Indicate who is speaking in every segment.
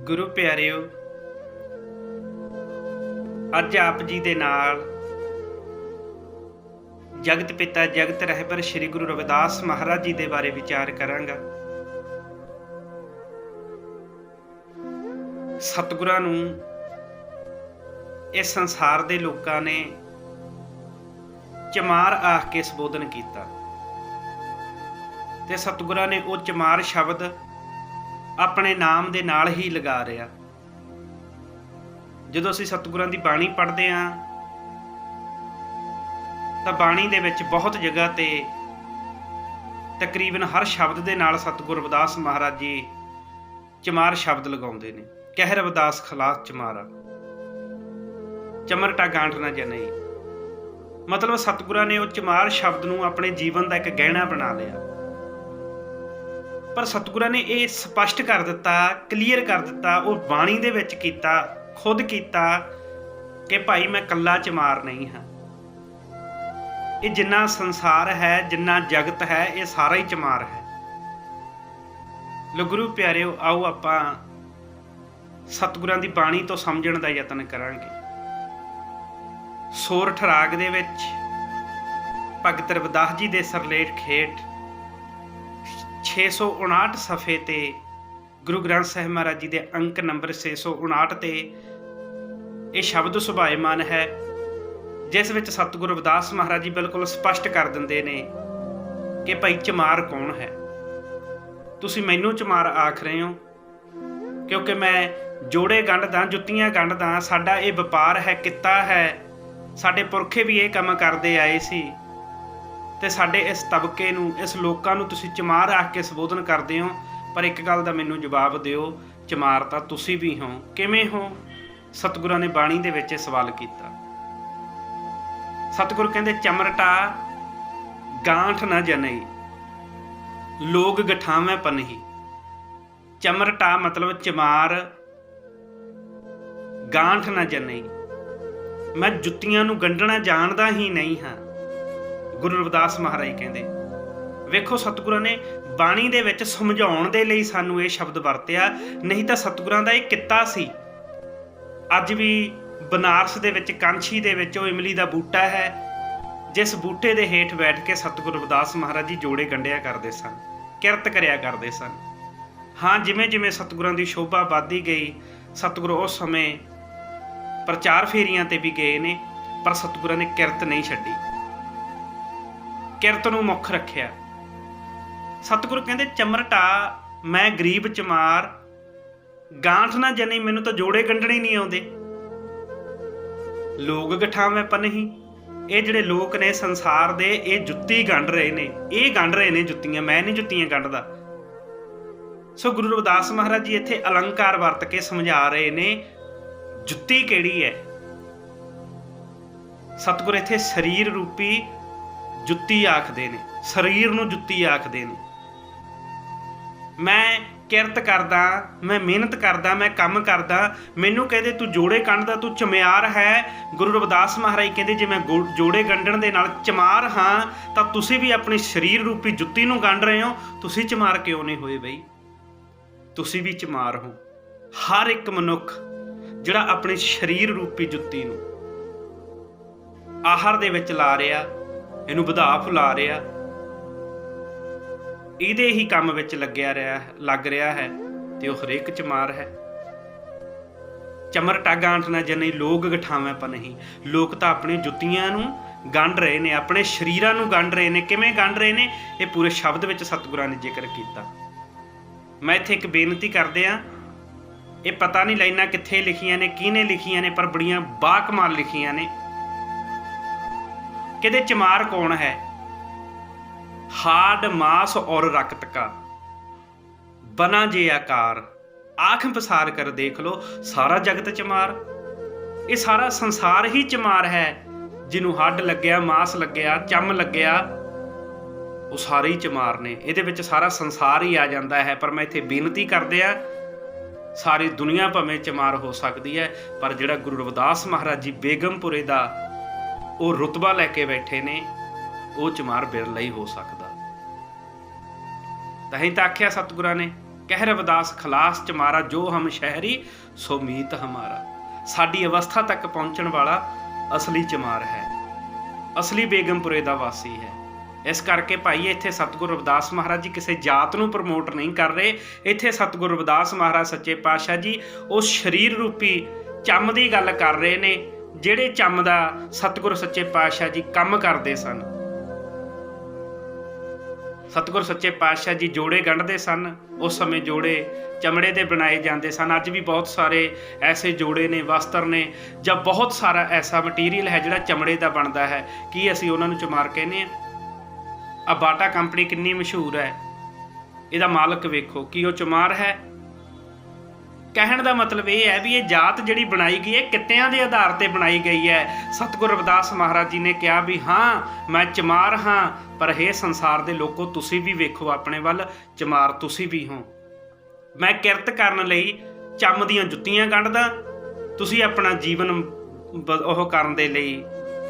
Speaker 1: ਗੁਰੂ ਪਿਆਰਿਓ, ਅੱਜ ਆਪ ਜੀ ਦੇ ਨਾਲ ਜਗਤ ਪਿਤਾ ਜਗਤ ਰਹਿਬਰ ਸ੍ਰੀ ਗੁਰੂ ਰਵਿਦਾਸ ਮਹਾਰਾਜ ਜੀ ਦੇ ਬਾਰੇ ਵਿਚਾਰ ਕਰਾਂਗਾ। ਸਤਿਗੁਰਾਂ ਨੂੰ ਇਸ ਸੰਸਾਰ ਦੇ ਲੋਕਾਂ ਨੇ ਚਮਾਰ ਆਖ ਕੇ ਸੰਬੋਧਨ ਕੀਤਾ। ਤੇ ਸਤਿਗੁਰਾਂ ਨੇ ਉਹ ਚਮਾਰ ਸ਼ਬਦ ਆਪਣੇ ਨਾਮ ਦੇ ਨਾਲ ਹੀ ਲਗਾ ਰਿਹਾ। ਜਦੋਂ ਅਸੀਂ ਸਤਿਗੁਰਾਂ ਦੀ ਬਾਣੀ ਪੜ੍ਹਦੇ ਹਾਂ, ਤਾਂ ਬਾਣੀ ਦੇ ਵਿੱਚ ਬਹੁਤ ਜਗ੍ਹਾ ਤੇ ਤਕਰੀਬਨ ਹਰ ਸ਼ਬਦ ਦੇ ਨਾਲ ਸਤਿਗੁਰ ਰਵਿਦਾਸ ਮਹਾਰਾਜ ਜੀ ਚਮਾਰ ਸ਼ਬਦ ਲਗਾਉਂਦੇ ਨੇ। ਕਹਿ ਰਵਿਦਾਸ ਖਲਾਸ ਚਮਾਰਾ। ਚਮਰਟਾ ਗਾਂਠ ਨਾ ਜਨਈ ਮਤਲਬ ਸਤਿਗੁਰਾਂ ਨੇ ਉਹ ਚਮਾਰ ਸ਼ਬਦ ਨੂੰ ਆਪਣੇ ਜੀਵਨ ਦਾ ਇੱਕ ਗਹਿਣਾ ਬਣਾ ਲਿਆ। ਪਰ ਸਤਿਗੁਰਾਂ ਨੇ ਇਹ ਸਪਸ਼ਟ ਕਰ ਦਿੱਤਾ ਕਲੀਅਰ ਕਰ ਦਿੱਤਾ, ਉਹ ਬਾਣੀ ਦੇ ਵਿੱਚ ਕੀਤਾ, ਖੁਦ ਕੀਤਾ ਕਿ ਭਾਈ ਮੈਂ ਕੱਲਾ ਚਮਾਰ ਨਹੀਂ ਹਾਂ। ਇਹ ਜਿੰਨਾ ਸੰਸਾਰ ਹੈ, ਜਿੰਨਾ ਜਗਤ ਹੈ, ਇਹ ਸਾਰਾ ਹੀ ਚਮਾਰ ਹੈ। ਲੋ ਗੁਰੂ ਪਿਆਰਿਓ, ਆਓ ਆਪਾਂ ਸਤਿਗੁਰਾਂ ਦੀ ਬਾਣੀ ਤੋਂ ਸਮਝਣ ਦਾ ਯਤਨ ਕਰਾਂਗੇ। ਸੋਰਠ ਰਾਗ ਦੇ ਵਿੱਚ ਭਗਤ ਰਵਿਦਾਸ ਜੀ ਦੇ ਸਰਲੇਖ ਖੇਠ 659 ਸਫੇ ਤੇ ਗੁਰੂ ਗ੍ਰੰਥ ਸਾਹਿਬ ਮਹਾਰਾਜ ਜੀ ਦੇ ਅੰਕ ਨੰਬਰ 659 ਤੇ ਇਹ ਸ਼ਬਦ ਸੁਭਾਇਮਾਨ ਹੈ, ਜਿਸ ਵਿੱਚ ਸਤਿਗੁਰੂ ਰਵਿਦਾਸ ਮਹਾਰਾਜ ਜੀ ਬਿਲਕੁਲ ਸਪਸ਼ਟ ਕਰ ਦਿੰਦੇ ਨੇ ਕਿ ਭਾਈ ਚਮਾਰ ਕੌਣ ਹੈ। ਤੁਸੀਂ ਮੈਨੂੰ ਚਮਾਰ ਆਖ ਰਹੇ ਹੋ, ਕਿਉਂਕਿ ਮੈਂ ਜੋੜੇ ਗੰਢਦਾ, ਜੁੱਤੀਆਂ ਗੰਢਦਾ, ਸਾਡਾ ਇਹ ਵਪਾਰ ਹੈ, ਕਿੱਤਾ ਹੈ, ਸਾਡੇ ਪੁਰਖੇ ਵੀ ਇਹ ਕੰਮ ਕਰਦੇ ਆਏ ਸੀ। ਤੇ ਸਾਡੇ ਇਸ ਤਬਕੇ ਨੂੰ, ਇਸ ਲੋਕਾਂ ਨੂੰ ਤੁਸੀਂ ਚਮਾਰ ਆਖ ਕੇ ਸੰਬੋਧਨ ਕਰਦੇ ਹੋ, ਪਰ ਇੱਕ ਗੱਲ ਦਾ ਮੈਨੂੰ ਜਵਾਬ ਦਿਓ, ਚਮਾਰ ਤਾਂ ਤੁਸੀਂ ਵੀ ਹੋ। ਕਿਵੇਂ ਹੋ? ਸਤਿਗੁਰਾਂ ਨੇ ਬਾਣੀ ਦੇ ਵਿੱਚ ਇਹ ਸਵਾਲ ਕੀਤਾ। ਸਤਿਗੁਰ ਕਹਿੰਦੇ, ਚਮਰਟਾ ਗਾਂਠ ਨਾ ਜਨਈ ਲੋਗ ਗਠਾਵੇਂ ਪਨਹੀ। ਚਮਰਟਾ ਮਤਲਬ ਚਮਾਰ ਗਾਂਠ ਨਾ ਜਨਈ। ਮੈਂ ਜੁੱਤੀਆਂ ਨੂੰ ਗੰਢਣਾ ਜਾਣਦਾ ਹੀ ਨਹੀਂ ਹਾਂ। ਗੁਰੂ ਰਵਿਦਾਸ ਮਹਾਰਾਜ ਕਹਿੰਦੇ, ਵੇਖੋ ਸਤਿਗੁਰਾਂ ਨੇ ਬਾਣੀ ਦੇ ਵਿੱਚ ਸਮਝਾਉਣ ਦੇ ਲਈ ਸਾਨੂੰ ਇਹ ਸ਼ਬਦ ਵਰਤਿਆ, ਨਹੀਂ ਤਾਂ ਸਤਿਗੁਰਾਂ ਦਾ ਇਹ ਕਿੱਤਾ ਸੀ। ਅੱਜ ਵੀ ਬਨਾਰਸ ਦੇ ਵਿੱਚ, ਕਾਂਛੀ ਦੇ ਵਿੱਚ ਉਹ ਇਮਲੀ ਦਾ ਬੂਟਾ ਹੈ, ਜਿਸ ਬੂਟੇ ਦੇ ਹੇਠ ਬੈਠ ਕੇ ਸਤਿਗੁਰੂ ਰਵਿਦਾਸ ਮਹਾਰਾਜ ਜੀ ਜੋੜੇ ਗੰਢਿਆ ਕਰਦੇ ਸਨ, ਕਿਰਤ ਕਰਿਆ ਕਰਦੇ ਸਨ। ਹਾਂ ਜਿਵੇਂ ਜਿਵੇਂ ਸਤਿਗੁਰਾਂ ਦੀ ਸ਼ੋਭਾ ਵੱਧਦੀ ਗਈ, ਸਤਿਗੁਰੂ ਉਸ ਸਮੇਂ ਪ੍ਰਚਾਰ ਫੇਰੀਆਂ ਤੇ ਵੀ ਗਏ ਨੇ, ਪਰ ਸਤਿਗੁਰਾਂ ਨੇ ਕਿਰਤ ਨਹੀਂ ਛੱਡੀ। ਕਿਰਤ ਨੂੰ ਮੁੱਖ ਰੱਖਿਆ। ਸਤਿਗੁਰੂ ਕਹਿੰਦੇ, ਚਮਰਟਾ, ਮੈਂ ਗਰੀਬ ਚਮਾਰ, ਗਾਂਠ ਨਾ ਜਨੀ ਮੈਨੂੰ ਤਾਂ ਜੋੜੇ ਗੰਢਣੇ ਨਹੀਂ ਆਉਂਦੇ। ਲੋਕ ਗਠਾਵੇਂ ਪਨਹੀ ਇਹ ਜਿਹੜੇ ਲੋਕ ਨੇ ਸੰਸਾਰ ਦੇ, ਇਹ ਜੁੱਤੀ ਗੰਢ ਰਹੇ ਨੇ। ਇਹ ਗੰਢ ਰਹੇ ਨੇ ਜੁੱਤੀਆਂ, ਮੈਂ ਨਹੀਂ ਜੁੱਤੀਆਂ ਗੰਢਦਾ। ਸੋ ਗੁਰੂ ਰਵਿਦਾਸ ਮਹਾਰਾਜ ਜੀ ਇੱਥੇ ਅਲੰਕਾਰ ਵਰਤ ਕੇ ਸਮਝਾ ਰਹੇ ਨੇ, ਜੁੱਤੀ ਕਿਹੜੀ ਹੈ? ਸਤਿਗੁਰ ਇੱਥੇ ਸਰੀਰ ਰੂਪੀ ਜੁੱਤੀ ਆਖਦੇ ਨੇ, ਸਰੀਰ ਨੂੰ ਜੁੱਤੀ ਆਖਦੇ ਨੇ। ਮੈਂ ਕਿਰਤ ਕਰਦਾ, ਮੈਂ ਮਿਹਨਤ ਕਰਦਾ, ਮੈਂ ਕੰਮ ਕਰਦਾ, ਮੈਨੂੰ ਕਹਿੰਦੇ ਤੂੰ ਜੋੜੇ ਕੰਢਦਾ ਤੂੰ ਚਮਿਆਰ ਹੈ। ਗੁਰੂ ਰਵਿਦਾਸ ਮਹਾਰਾਜ ਕਹਿੰਦੇ, ਜੇ ਮੈਂ ਗੋ- ਜੋੜੇ ਗੰਢਣ ਦੇ ਨਾਲ ਚਮਾਰ ਹਾਂ, ਤਾਂ ਤੁਸੀਂ ਵੀ ਆਪਣੀ ਸਰੀਰ ਰੂਪੀ ਜੁੱਤੀ ਨੂੰ ਗੰਢ ਰਹੇ ਹੋ। ਤੁਸੀਂ ਚਮਾਰ ਕਿਉਂ ਨਹੀਂ ਹੋਏ ਬਈ? ਤੁਸੀਂ ਵੀ ਚਮਾਰ ਹੋ। ਹਰ ਇੱਕ ਮਨੁੱਖ ਜਿਹੜਾ ਆਪਣੇ ਸਰੀਰ ਰੂਪੀ ਜੁੱਤੀ ਨੂੰ ਆਹਾਰ ਦੇ ਵਿੱਚ ਲਾ ਰਿਹਾ ਇਹਨੂੰ ਵਧਾ ਫੁਲਾ ਰਿਹਾ। ਇਹਦੇ ਹੀ ਕੰਮ ਵਿੱਚ ਲੱਗਿਆ ਰਿਹਾ ਲੱਗ ਰਿਹਾ ਹੈ ਤੇ ਉਹ ਹਰੇਕ ਚਮਾਰ ਹੈ। ਚਮਰ ਟਾਗਾਂਠ ਨਾ ਜਨੇ ਲੋਕ ਗਠਾਵੇਂ ਪ ਨਹੀਂ। ਲੋਕ ਤਾਂ ਆਪਣੀ ਜੁੱਤੀਆਂ ਨੂੰ ਗੰਢ ਰਹੇ ਨੇ, ਆਪਣੇ ਸਰੀਰਾਂ ਨੂੰ ਗੰਢ ਰਹੇ ਨੇ। ਕਿਵੇਂ ਗੰਢ ਰਹੇ ਨੇ? ਇਹ ਪੂਰੇ ਸ਼ਬਦ ਵਿੱਚ ਸਤਿਗੁਰਾਂ ਨੇ ਜ਼ਿਕਰ ਕੀਤਾ। ਮੈਂ ਇੱਥੇ ਇੱਕ ਬੇਨਤੀ ਕਰਦੇ ਆ ਇਹ ਪਤਾ ਨਹੀਂ ਲਾਈਨਾਂ ਕਿੱਥੇ ਲਿਖੀਆਂ ਨੇ, ਕਿਹਨੇ ਲਿਖੀਆਂ ਨੇ, ਪਰ ਬੜੀਆਂ ਬਾਕਮਾਲ ਲਿਖੀਆਂ ਨੇ। ਕਿਹਦੇ ਚਮਾਰ ਕੌਣ ਹੈ? ਹਾਡ, ਮਾਸ ਔਰ ਰਕਤ ਕਾ। ਬਨਾ ਜੇ ਆਕਾਰ, ਆਖ ਪਸਾਰ ਕਰ ਦੇਖ ਲੋ, ਸਾਰਾ ਜਗਤ ਚਮਾਰ। ਇਹ ਸਾਰਾ ਸੰਸਾਰ ਹੀ ਚਮਾਰ ਹੈ ਜਿਹਨੂੰ ਹੱਡ ਲੱਗਿਆ, ਮਾਸ ਲੱਗਿਆ, ਚੰਮ ਲੱਗਿਆ। ਉਹ ਸਾਰੇ ਹੀ ਚਮਾਰ ਨੇ। ਇਹਦੇ ਵਿੱਚ ਸਾਰਾ ਸੰਸਾਰ ਹੀ ਆ ਜਾਂਦਾ ਹੈ, ਪਰ ਮੈਂ ਇੱਥੇ ਬੇਨਤੀ ਕਰਦੇ ਆ, ਸਾਰੀ ਦੁਨੀਆ ਭਾਵੇਂ ਚਮਾਰ ਹੋ ਸਕਦੀ ਹੈ, ਪਰ ਜਿਹੜਾ ਗੁਰੂ ਰਵਿਦਾਸ ਮਹਾਰਾਜ ਜੀ ਬੇਗਮਪੁਰੇ ਦਾ ਉਹ ਰੁਤਬਾ ਲੈ ਕੇ ਬੈਠੇ ਨੇ, ਉਹ ਚਮਾਰ ਬਿਰਲਾ ਹੀ ਹੋ ਸਕਦਾ। ਤਾਂ ਤਾਂ ਆਖਿਆ, ਸਤਿਗੁਰਾਂ ਨੇ, ਕਹਿ ਰਵਦਾਸ, ਖਲਾਸ ਚਮਾਰਾ, ਜੋ ਹਮ ਸ਼ਹਿਰੀ, ਸੋ ਮੀਤ ਹਮਾਰਾ। ਸਾਡੀ ਅਵਸਥਾ ਤੱਕ ਪਹੁੰਚਣ ਵਾਲਾ ਅਸਲੀ ਚਮਾਰ ਹੈ। ਅਸਲੀ ਬੇਗਮਪੁਰੇ ਦਾ ਵਾਸੀ ਹੈ। ਇਸ ਕਰਕੇ ਭਾਈ, ਇੱਥੇ ਸਤਿਗੁਰੂ ਰਵਿਦਾਸ ਮਹਾਰਾਜ ਜੀ ਕਿਸੇ ਜਾਤ ਨੂੰ ਪ੍ਰਮੋਟ ਨਹੀਂ ਕਰ ਰਹੇ। ਇੱਥੇ ਸਤਿਗੁਰੂ ਰਵਿਦਾਸ ਮਹਾਰਾਜ ਸੱਚੇ ਪਾਤਸ਼ਾਹ ਜੀ, ਉਹ ਸਰੀਰ ਰੂਪੀ ਚੰਮ ਦੀ ਗੱਲ ਕਰ ਰਹੇ ਨੇ। ਜਿਹੜੇ ਚੰਮ ਦਾ ਸਤਿਗੁਰੂ ਸੱਚੇ ਪਾਤਸ਼ਾਹ ਜੀ ਕੰਮ ਕਰਦੇ ਸਨ। ਸਤਿਗੁਰ ਸੱਚੇ ਪਾਤਸ਼ਾਹ ਜੀ ਜੋੜੇ ਗੰਢਦੇ ਸਨ। ਉਸ ਸਮੇਂ ਜੋੜੇ ਚਮੜੇ ਦੇ ਬਣਾਏ ਜਾਂਦੇ ਸਨ। ਅੱਜ ਵੀ ਬਹੁਤ ਸਾਰੇ ਐਸੇ ਜੋੜੇ ਨੇ, ਵਸਤਰ ਨੇ, ਜਾਂ ਬਹੁਤ ਸਾਰਾ ਐਸਾ ਮਟੀਰੀਅਲ ਹੈ ਜਿਹੜਾ ਚਮੜੇ ਦਾ ਬਣਦਾ ਹੈ। ਕੀ ਅਸੀਂ ਉਹਨਾਂ ਨੂੰ ਚਮਾਰ ਕਹਿੰਦੇ ਆ ਆ ਬਾਟਾ ਕੰਪਨੀ ਕਿੰਨੀ ਮਸ਼ਹੂਰ ਹੈ। ਇਹਦਾ ਮਾਲਕ ਵੇਖੋ, ਕੀ ਉਹ ਚਮਾਰ ਹੈ? ਕਹਿਣ ਦਾ ਮਤਲਬ ਇਹ ਹੈ ਵੀ ਇਹ ਜਾਤ ਜਿਹੜੀ ਬਣਾਈ ਗਈ ਹੈ, ਕਿੱਤਿਆਂ ਦੇ ਆਧਾਰ ਤੇ ਬਣਾਈ ਗਈ ਹੈ। ਸਤਿਗੁਰ ਰਵਿਦਾਸ ਮਹਾਰਾਜ ਜੀ ਨੇ ਕਿਹਾ ਵੀ ਹਾਂ, ਮੈਂ ਚਮਾਰ ਹਾਂ, ਪਰ ਇਹ ਸੰਸਾਰ ਦੇ ਲੋਕੋ, ਤੁਸੀਂ ਵੀ ਵੇਖੋ ਆਪਣੇ ਵੱਲ, ਚਮਾਰ ਤੁਸੀਂ ਵੀ ਹੋ। ਮੈਂ ਕਿਰਤ ਕਰਨ ਲਈ ਚੰਮ ਦੀਆਂ ਜੁੱਤੀਆਂ ਗੰਢਦਾ, ਤੁਸੀਂ ਆਪਣਾ ਜੀਵਨ ਉਹ ਕਰਨ ਦੇ ਲਈ,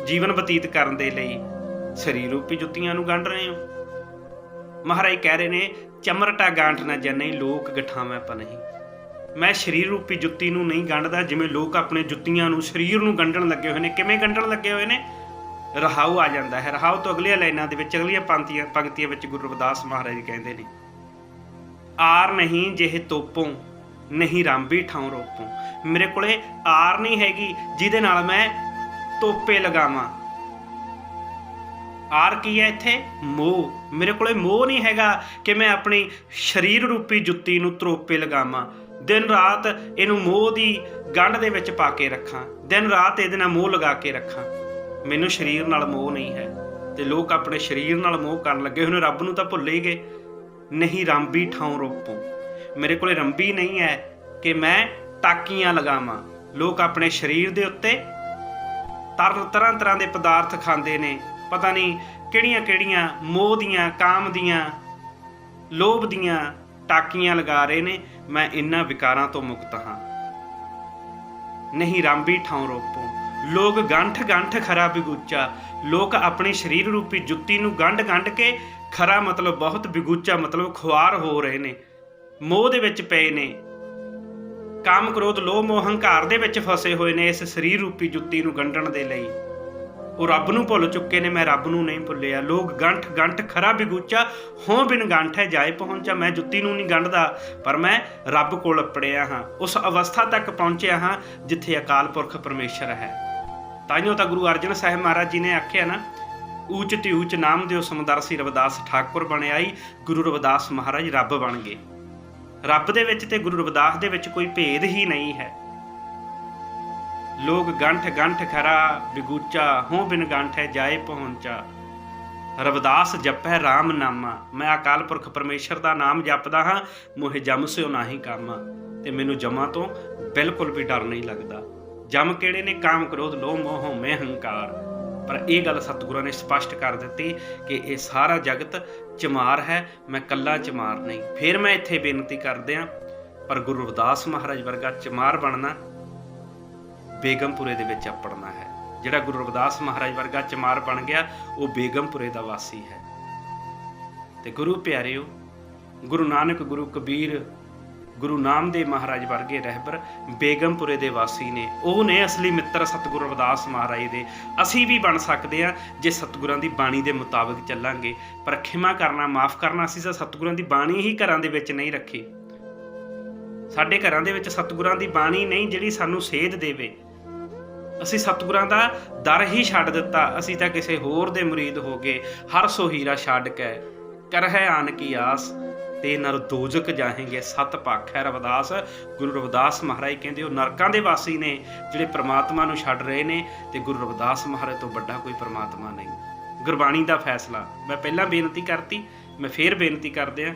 Speaker 1: ਜੀਵਨ ਬਤੀਤ ਕਰਨ ਦੇ ਲਈ ਸਰੀਰ ਰੂਪੀ ਜੁੱਤੀਆਂ ਨੂੰ ਗੰਢ ਰਹੇ ਹੋ। ਮਹਾਰਾਜ ਕਹਿ ਰਹੇ ਨੇ, ਚਮਰਟਾ ਗਾਂਠ ਨਾ ਜਨਈ ਲੋਕ ਗਠਾਵੇਂ ਪਨਹੀ। ਮੈਂ ਸਰੀਰ ਰੂਪੀ ਜੁੱਤੀ ਨੂੰ ਨਹੀਂ ਗੰਢਦਾ, ਜਿਵੇਂ ਲੋਕ ਆਪਣੇ ਜੁੱਤੀਆਂ ਨੂੰ ਸਰੀਰ ਨੂੰ ਗੰਢਣ ਲੱਗੇ ਹੋਏ ਨੇ। ਕਿਵੇਂ ਗੰਢਣ ਲੱਗੇ ਹੋਏ ਨੇ? ਰਹਾਉ ਆ ਜਾਂਦਾ ਹੈ। ਰਹਾਉ ਤੋਂ ਅਗਲੀਆਂ ਲਾਈਨਾਂ ਦੇ ਵਿੱਚ, ਅਗਲੀਆਂ ਪੰਕਤੀਆਂ ਪੰਕਤੀਆਂ ਵਿੱਚ ਗੁਰੂ ਰਵਿਦਾਸ ਮਹਾਰਾਜ ਕਹਿੰਦੇ ਨੇ, ਆਰ ਨਹੀਂ ਜਿਹੇ ਤੋਪੋਂ, ਨਹੀਂ ਰਾਂਬੀ ਠਾਉ ਰੋਪੋਂ। ਮੇਰੇ ਕੋਲੇ ਆਰ ਨਹੀਂ ਹੈਗੀ, ਜਿਹਦੇ ਨਾਲ ਮੈਂ ਤੋਪੇ ਲਗਾਵਾਂ। ਆਰ ਕੀ ਹੈ ਇੱਥੇ? ਮੋਹ। ਮੇਰੇ ਕੋਲੇ ਮੋਹ ਨਹੀਂ ਹੈਗਾ ਕਿ ਮੈਂ ਆਪਣੀ ਸਰੀਰ ਰੂਪੀ ਜੁੱਤੀ ਨੂੰ ਤਰੋਪੇ ਲਗਾਵਾਂ। ਦਿਨ ਰਾਤ ਇਹਨੂੰ ਮੋਹ ਦੀ ਗੰਢ ਦੇ ਵਿੱਚ ਪਾ ਕੇ ਰੱਖਾਂ। ਦਿਨ ਰਾਤ ਇਹਦੇ ਨਾਲ ਮੋਹ ਲਗਾ ਕੇ ਰੱਖਾਂ। ਮੈਨੂੰ ਸਰੀਰ ਨਾਲ ਮੋਹ ਨਹੀਂ ਹੈ। ਤੇ ਲੋਕ ਆਪਣੇ ਸਰੀਰ ਨਾਲ ਮੋਹ ਕਰਨ ਲੱਗੇ ਹੋਏ ਰੱਬ ਨੂੰ ਤਾਂ ਭੁੱਲ ਹੀ ਗਏ। ਨਹੀਂ ਰੰਬੀ ਠਾਉ ਰੋਪੋ। ਮੇਰੇ ਕੋਲੇ ਰੰਬੀ ਨਹੀਂ ਹੈ ਕਿ ਮੈਂ ਟਾਕੀਆਂ ਲਗਾਵਾਂ। ਲੋਕ ਆਪਣੇ ਸਰੀਰ ਦੇ ਉੱਤੇ ਤਰ ਤਰ੍ਹਾਂ ਤਰ੍ਹਾਂ ਦੇ ਪਦਾਰਥ ਖਾਂਦੇ ਨੇ। ਪਤਾ ਨਹੀਂ ਕਿਹੜੀਆਂ ਕਿਹੜੀਆਂ ਮੋਹ ਦੀਆਂ, ਕਾਮ ਦੀਆਂ, ਲੋਭ ਦੀਆਂ ਟਾਕੀਆਂ ਲਗਾ ਰਹੇ ਨੇ। ਮੈਂ ਇਹਨਾਂ ਵਿਕਾਰਾਂ ਤੋਂ ਮੁਕਤ ਹਾਂ। ਨਹੀਂ ਰਾਂਬੀ ਠਾਉ ਰੋਪੋ। ਲੋਕ ਗੰਠ ਗੰਠ ਖਰਾ ਬਿਗੂਚਾ। ਲੋਕ ਆਪਣੇ ਸਰੀਰ ਰੂਪੀ ਜੁੱਤੀ ਨੂੰ ਗੰਢ ਗੰਢ ਕੇ ਖਰਾ ਮਤਲਬ ਬਹੁਤ ਬਿਗੂਚਾ, ਮਤਲਬ ਖੁਆਰ ਹੋ ਰਹੇ ਨੇ। ਮੋਹ ਦੇ ਵਿੱਚ ਪਏ ਨੇ। ਕਾਮ ਕ੍ਰੋਧ, ਲੋਭ, ਮੋਹ, ਹੰਕਾਰ ਦੇ ਵਿੱਚ ਫਸੇ ਹੋਏ ਨੇ ਇਸ ਸਰੀਰ ਰੂਪੀ ਜੁੱਤੀ ਨੂੰ ਗੰਢਣ ਦੇ ਲਈ। ਉਹ ਰੱਬ ਨੂੰ ਭੁੱਲ ਚੁੱਕੇ ਨੇ, ਮੈਂ ਰੱਬ ਨੂੰ ਨਹੀਂ ਭੁੱਲਿਆ। ਲੋਕ ਗੰਠ ਗੰਠ ਖਰਾ ਬਿਗੂਚਾ ਹੋਂ ਬਿਨ ਗੰਠ ਹੈ ਜਾਏ ਪਹੁੰਚਾ। ਮੈਂ ਜੁੱਤੀ ਨੂੰ ਨਹੀਂ ਗੰਢਦਾ, ਪਰ ਮੈਂ ਰੱਬ ਕੋਲ ਅਪੜਿਆ ਹਾਂ। ਉਸ ਅਵਸਥਾ ਤੱਕ ਪਹੁੰਚਿਆ ਹਾਂ ਜਿੱਥੇ ਅਕਾਲ ਪੁਰਖ ਪਰਮੇਸ਼ਰ ਹੈ। ਤਾਈਓ ਤਾਂ ਗੁਰੂ ਅਰਜਨ ਸਾਹਿਬ ਮਹਾਰਾਜ ਜੀ ਨੇ ਆਖਿਆ ਨਾ, ਊਚ ਤੇ ਊਚ ਨਾਮ ਦਿਓ ਸਮਦਰਸੀ ਰਵਿਦਾਸ ਠਾਕੁਰ ਬਣਿਆਈ ਗੁਰੂ ਰਵਿਦਾਸ ਮਹਾਰਾਜ ਰੱਬ ਬਣ ਗਏ। ਰੱਬ ਦੇ ਵਿੱਚ ਤੇ ਗੁਰੂ ਰਵਿਦਾਸ ਦੇ ਵਿੱਚ ਕੋਈ ਭੇਦ ਹੀ ਨਹੀਂ ਹੈ। ਲੋਕ ਗੰਠ ਗੰਠ ਖਰਾ ਬਿਗੂਚਾ, ਹੋਂ ਬਿਨ ਗੰਠ ਹੈ ਜਾਏ ਪਹੁੰਚਾ। ਰਵਿਦਾਸ ਜਪੈ RAM ਨਾਮਾ, ਮੈਂ ਅਕਾਲ ਪੁਰਖ ਪਰਮੇਸ਼ਰ ਦਾ ਨਾਮ ਜਪਦਾ ਹਾਂ, ਮੋਹਿ ਜਮ ਸਿਓ ਨਾਹੀ ਕਾਮਾ। ਤੇ ਮੈਨੂੰ ਜਮਾਂ ਤੋਂ ਬਿਲਕੁਲ ਵੀ ਡਰ ਨਹੀਂ ਲੱਗਦਾ। ਜਮ ਕਿਹੜੇ ਨੇ? ਕਾਮ ਕ੍ਰੋਧ, ਲੋਭ, ਮੋਹ, ਮੈਂ ਹੰਕਾਰ। ਪਰ ਇਹ ਗੱਲ ਸਤਿਗੁਰਾਂ ਨੇ ਸਪਸ਼ਟ ਕਰ ਦਿੱਤੀ ਕਿ ਇਹ ਸਾਰਾ ਜਗਤ ਚਮਾਰ ਹੈ, ਮੈਂ ਕੱਲਾ ਚਮਾਰ ਨਹੀਂ। ਫਿਰ ਮੈਂ ਇੱਥੇ ਬੇਨਤੀ ਕਰਦਿਆਂ ਪਰ ਗੁਰੂ ਰਵਿਦਾਸ ਮਹਾਰਾਜ ਵਰਗਾ ਚਮਾਰ ਬਣਨਾ ਬੇਗਮਪੁਰੇ ਦੇ ਵਿੱਚ ਆਪੜਨਾ ਹੈ। ਜਿਹੜਾ ਗੁਰੂ ਰਵਿਦਾਸ ਮਹਾਰਾਜ ਵਰਗਾ ਚਮਾਰ ਬਣ ਗਿਆ, ਉਹ ਬੇਗਮਪੁਰੇ ਦਾ ਵਾਸੀ ਹੈ। ਤੇ ਗੁਰੂ ਪਿਆਰਿਓ, ਗੁਰੂ ਨਾਨਕ, ਗੁਰੂ ਕਬੀਰ, ਗੁਰੂ ਨਾਮਦੇਵ ਮਹਾਰਾਜ ਵਰਗੇ ਰਹਿਬਰ ਬੇਗਮਪੁਰੇ ਦੇ ਵਾਸੀ ਨੇ। ਉਹ ਨੇ ਅਸਲੀ ਮਿੱਤਰ ਸਤਿਗੁਰੂ ਰਵਿਦਾਸ ਮਹਾਰਾਜ ਦੇ। ਅਸੀਂ ਵੀ ਬਣ ਸਕਦੇ ਹਾਂ ਜੇ ਸਤਿਗੁਰਾਂ ਦੀ ਬਾਣੀ ਦੇ ਮੁਤਾਬਕ ਚੱਲਾਂਗੇ। ਪਰ ਖਿਮਾ ਕਰਨਾ, ਮਾਫ ਕਰਨਾ ਅਸੀਂ ਤਾਂ ਸਤਿਗੁਰਾਂ ਦੀ ਬਾਣੀ ਹੀ ਘਰਾਂ ਦੇ ਵਿੱਚ ਨਹੀਂ ਰੱਖੀ। ਸਾਡੇ ਘਰਾਂ ਦੇ ਵਿੱਚ ਸਤਿਗੁਰਾਂ ਦੀ ਬਾਣੀ ਨਹੀਂ ਜਿਹੜੀ ਸਾਨੂੰ ਸੇਧ ਦੇਵੇ। ਅਸੀਂ ਸਤਿਗੁਰਾਂ ਦਾ ਦਰ ਹੀ ਛੱਡ ਦਿੱਤਾ, ਅਸੀਂ ਤਾਂ ਕਿਸੇ ਹੋਰ ਦੇ ਮੁਰੀਦ ਹੋ ਗਏ, ਹਰ ਸੋ ਹੀਰਾ ਛੱਡ ਕੇ। ਕਰ ਹੈ ਆਨ ਕੀ ਆਸ, ਤੇ ਨਰਦੋਜਕ ਦੋਜਕ ਜਾਹੇਂਗੇ, ਸਤ ਪੱਖ ਹੈ ਰਵਿਦਾਸ। ਗੁਰੂ ਰਵਿਦਾਸ ਮਹਾਰਾਜ ਕਹਿੰਦੇ, ਉਹ ਨਰਕਾਂ ਦੇ ਵਾਸੀ ਨੇ, ਜਿਹੜੇ ਪ੍ਰਮਾਤਮਾ ਨੂੰ ਛੱਡ ਰਹੇ ਨੇ, ਤੇ ਗੁਰੂ ਰਵਿਦਾਸ ਮਹਾਰਾਜ ਤੋਂ ਵੱਡਾ ਕੋਈ ਪ੍ਰਮਾਤਮਾ ਨਹੀਂ। ਗੁਰਬਾਣੀ ਦਾ ਫੈਸਲਾ। ਮੈਂ ਪਹਿਲਾਂ ਬੇਨਤੀ ਕਰਤੀ, ਮੈਂ ਫੇਰ ਬੇਨਤੀ ਕਰਦੇ ਆ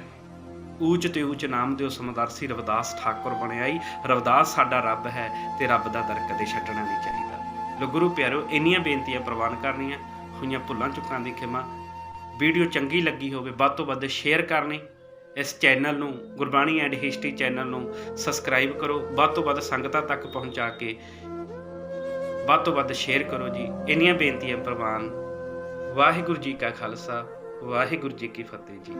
Speaker 1: ਊਚ ਤੇ ਊਚ ਨਾਮ ਦਿਓ ਸਮਦਰਸੀ ਰਵਿਦਾਸ ਠਾਕੁਰ ਬਣਿਆਈ। ਰਵਿਦਾਸ ਸਾਡਾ ਰੱਬ ਹੈ, ਤੇ ਰੱਬ ਦਾ ਦਰ ਕਦੇ ਛੱਡਣਾ ਨਹੀਂ ਚਾਹੀਦਾ। ਲੋ ਗੁਰੂ ਪਿਆਰੋ, ਇੰਨੀਆਂ ਬੇਨਤੀਆਂ ਪ੍ਰਵਾਨ ਕਰਨੀਆਂ, ਹੋਈਆਂ ਭੁੱਲਾਂ ਚੁੱਕਾਂ ਦੀ ਖਿਮਾ। ਵੀਡੀਓ ਚੰਗੀ ਲੱਗੀ ਹੋਵੇ, ਵੱਧ ਤੋਂ ਵੱਧ ਸ਼ੇਅਰ ਕਰਨੀ। ਇਸ ਚੈਨਲ ਨੂੰ, ਗੁਰਬਾਣੀ ਐਂਡ ਹਿਸਟਰੀ ਚੈਨਲ ਨੂੰ ਸਬਸਕ੍ਰਾਈਬ ਕਰੋ, ਵੱਧ ਤੋਂ ਵੱਧ ਸੰਗਤਾਂ ਤੱਕ ਪਹੁੰਚਾ ਕੇ ਵੱਧ ਤੋਂ ਵੱਧ ਸ਼ੇਅਰ ਕਰੋ ਜੀ। ਇੰਨੀਆਂ ਬੇਨਤੀਆਂ ਪ੍ਰਵਾਨ। ਵਾਹਿਗੁਰੂ ਜੀ ਕਾ ਖਾਲਸਾ, ਵਾਹਿਗੁਰੂ ਜੀ ਕੀ ਫਤਿਹ ਜੀ।